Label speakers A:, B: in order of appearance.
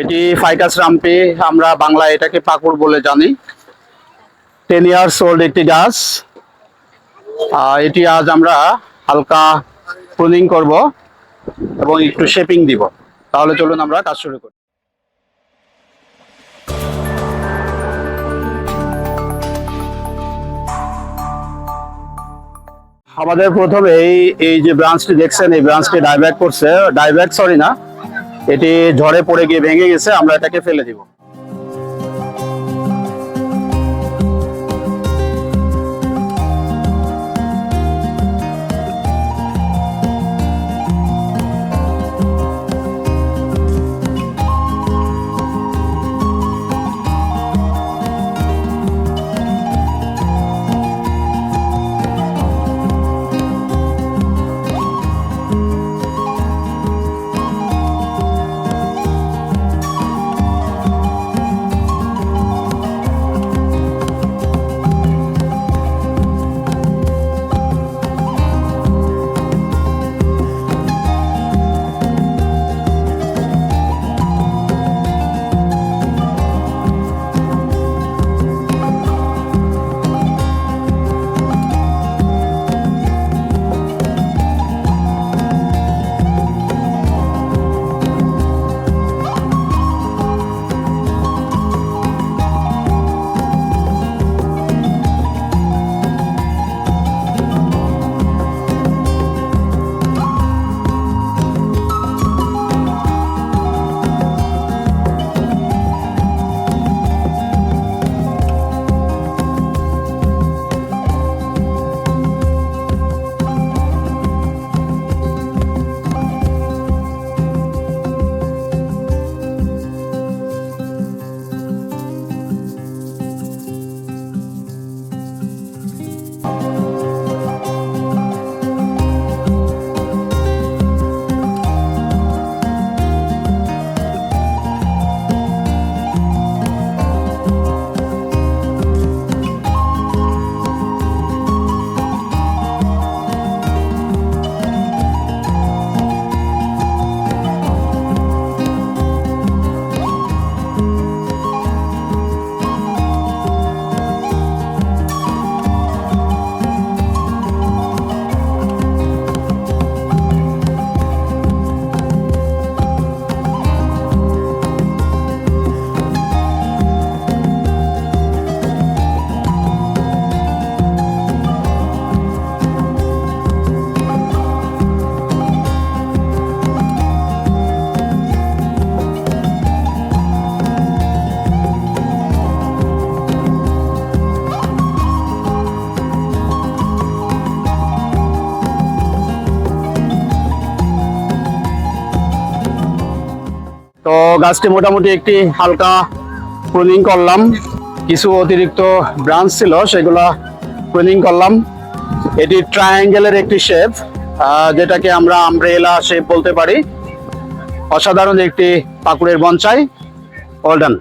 A: এটি ফাইকাস রাম্পি, আমরা বাংলা এটাকে পাকুড় বলে জানি। টেন ইয়ার্স ওল্ড একটি গাছ। এটি আজ আমরা হালকা প্রুনিং করব এবং একটু শেপিং দিব। তাহলে চলুন আমরা কাজ শুরু করি। আমাদের প্রথমে এই এই যে ব্রাঞ্চটি দেখছেন, এই ব্রাঞ্চটি ডাইব্যাক করছে। ডাইব্যাক সরি না। এটি ঝড়ে পড়ে গিয়ে ভেঙে গেছে আমরা এটাকে ফেলে দিব। তো গাছটি মোটামুটি একটি হালকা প্রুনিং করলাম। কিছু অতিরিক্ত ব্রাঞ্চ ছিল, সেগুলো প্রুনিং করলাম। এটি ট্রায়াঙ্গেলের একটি শেপ যেটাকে আমরা আমব্রেলা শেপ বলতে পারি। অসাধারণ একটি পাকুড়ের বঞ্চাই অল ডান